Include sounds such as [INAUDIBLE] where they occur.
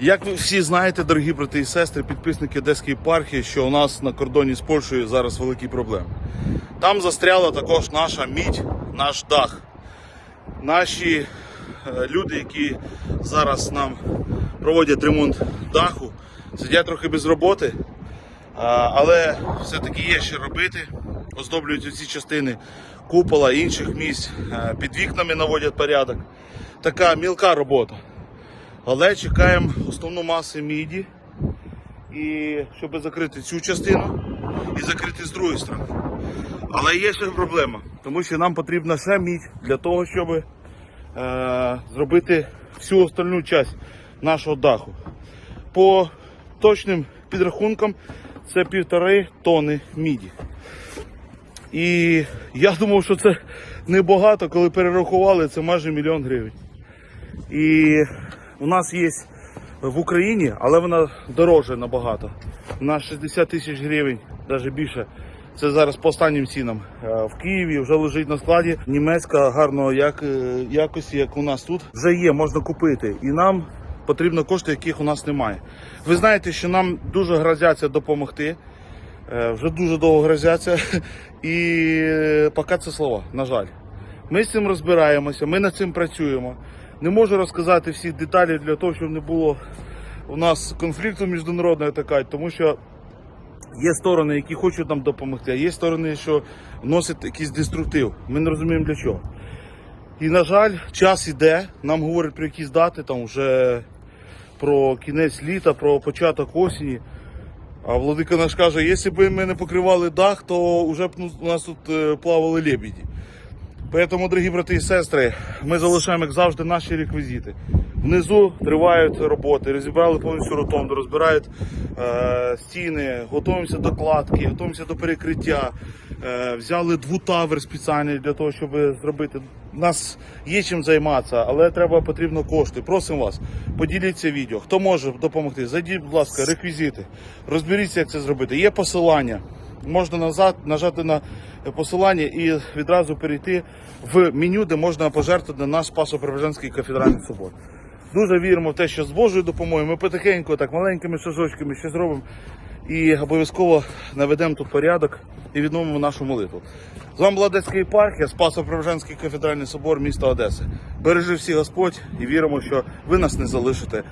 Як ви всі знаєте, дорогі брати і сестри, підписники Одеської єпархії, що у нас на кордоні з Польщею зараз великі проблеми. Там застряла також наша мідь, наш дах. Наші е, люди, які зараз нам проводять ремонт даху, сидять трохи без роботи, але все-таки є що робити. Оздоблюють ці частини купола інших місць, е, під вікнами наводять порядок. Така мілка робота. Але чекаємо основну масу міді, і щоб закрити цю частину і закрити з другої сторони. Але є ще проблема, тому що нам потрібна ще мідь для того, щоб е, зробити всю остальну частину нашого даху. По точним підрахункам це півтори тони міді. І я думав, що це небагато, коли перерахували, це майже мільйон гривень. І у нас є в Україні, але вона дорожча набагато. На 60 тисяч гривень, навіть більше. Це зараз по останнім цінам. Е, В Києві вже лежить на складі німецька гарного як, е, якості, як у нас тут. Вже є, можна купити. І нам потрібно кошти, яких у нас немає. Ви знаєте, що нам дуже грозяться допомогти. Е, Вже дуже довго грозяться. [LAUGHS] І поки це слова, на жаль. Ми з цим розбираємося, ми над цим працюємо. Не можу розказати всі деталі для того, щоб не було у нас конфлікту міжнародного така, тому що є сторони, які хочуть нам допомогти, а є сторони, що вносять якийсь деструктив. Ми не розуміємо для чого. І, на жаль, час іде, нам говорять про якісь дати, там вже про кінець літа, про початок осені. А владика наш каже, якщо б ми не покривали дах, то вже б ну, у нас тут е, плавали лебеді. Поэтому, дорогі брати і сестри, ми залишаємо, як завжди, наші реквізити. Внизу тривають роботи, розібрали повністю ротонду, розбирають е, стіни, готуємося до кладки, готуємося до перекриття. Е, взяли двутавер спеціальний для того, щоб зробити. У нас є чим займатися, але треба потрібно кошти. Просимо вас, поділіться відео. Хто може допомогти, зайдіть, будь ласка, реквізити. Розберіться, як це зробити. Є посилання. Можна назад нажати на посилання і відразу перейти в меню, де можна пожертвувати на наш Спасо-Преображенський кафедральний собор. Дуже віримо в те, що з Божою допомогою ми потихеньку, так маленькими шажочками щось зробимо і обов'язково наведемо тут порядок і відновимо нашу молитву. З вами була Одеська єпархія, Спасо-Преображенський кафедральний собор міста Одеси. Бережи всі Господь і віримо, що ви нас не залишите